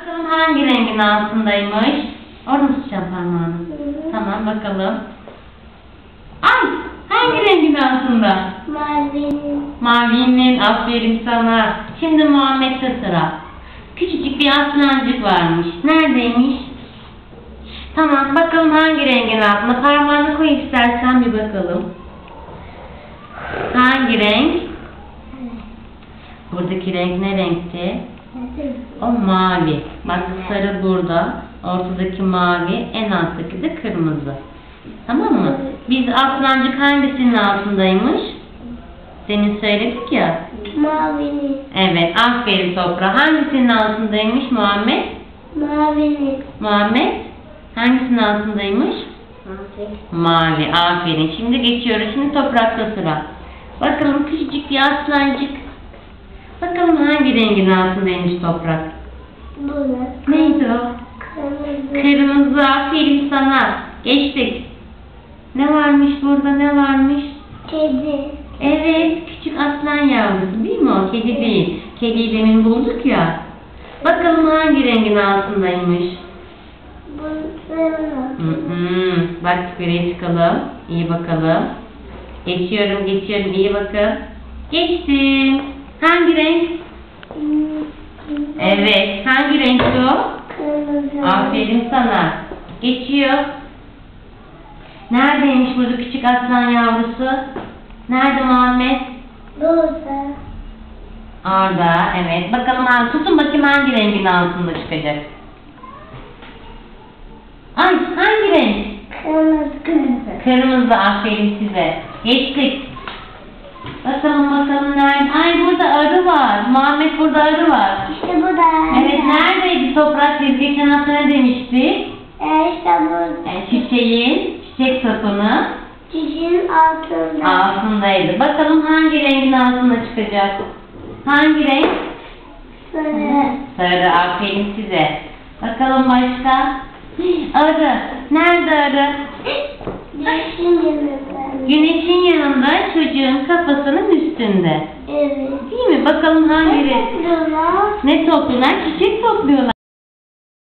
Bakalım hangi rengin altındaymış? Orada mı tutacağım parmağını? Tamam bakalım. Ay! Hangi rengin altında? Mavinin. Mavinin aferin sana. Şimdi Muhammed'de sıra. Küçücük bir aslancık varmış. Neredeymiş? Tamam bakalım hangi rengin altında. Parmağını koy istersen bir bakalım. Hangi renk? Buradaki renk ne renkti? O mavi. Bak sarı burada. Ortadaki mavi. En alttaki de kırmızı. Tamam mı? Biz aslancık hangisinin altındaymış? Demin söyledik ya. Mavinin. Evet. Aferin Topra. Hangisinin altındaymış Muhammed? Mavinin. Muhammed? Hangisinin altındaymış? Mavi. Aferin. Şimdi geçiyoruz. Şimdi toprakta sıra. Bakalım küçücük bir aslancık. Hangi rengin altındaymış toprak? Bu ne? Neydi o? Kırmızı. Kırmızı. Aferin sana. Geçtik. Ne varmış burada? Ne varmış? Kedi. Evet. Küçük aslan yavrusu değil mi o? Kedi değil. Kediyi demin bulduk ya. Bakalım hangi rengin altındaymış? Hı hı. Bak yukarıya çıkalım. İyi bakalım. Geçiyorum, geçiyorum. İyi bakın. Geçtim. Hangi renk? Evet. Hangi renk o? Kırmızı. Aferin sana. Geçiyor. Neredeymiş burada küçük aslan yavrusu? Nerede Muhammed? Burada. Orada. Evet. Bakalım tutun bakayım hangi rengin altında çıkacak. Ay hangi renk? Kırmızı. Kırmızı. Kırmızı aferin size. Geçtik. Bakalım bakalım nerede? Ay burada arı var. Muhammed burada arı var. İşte bu da. Evet neredeydi toprak biz geçen hafta ne demiştik? E işte bu. E, çiçeğin, çiçek sapını Çiçeğin altında. altındaydı. Bakalım hangi rengin altında çıkacak? Hangi renk? Sarı. Sarı aferin size. Bakalım başka? Arı. Nerede arı? Yanında çocuğun kafasının üstünde. Evet. Değil mi? Bakalım hangi renk? Topluyorlar. Ne topluyorlar? Çiçek topluyorlar.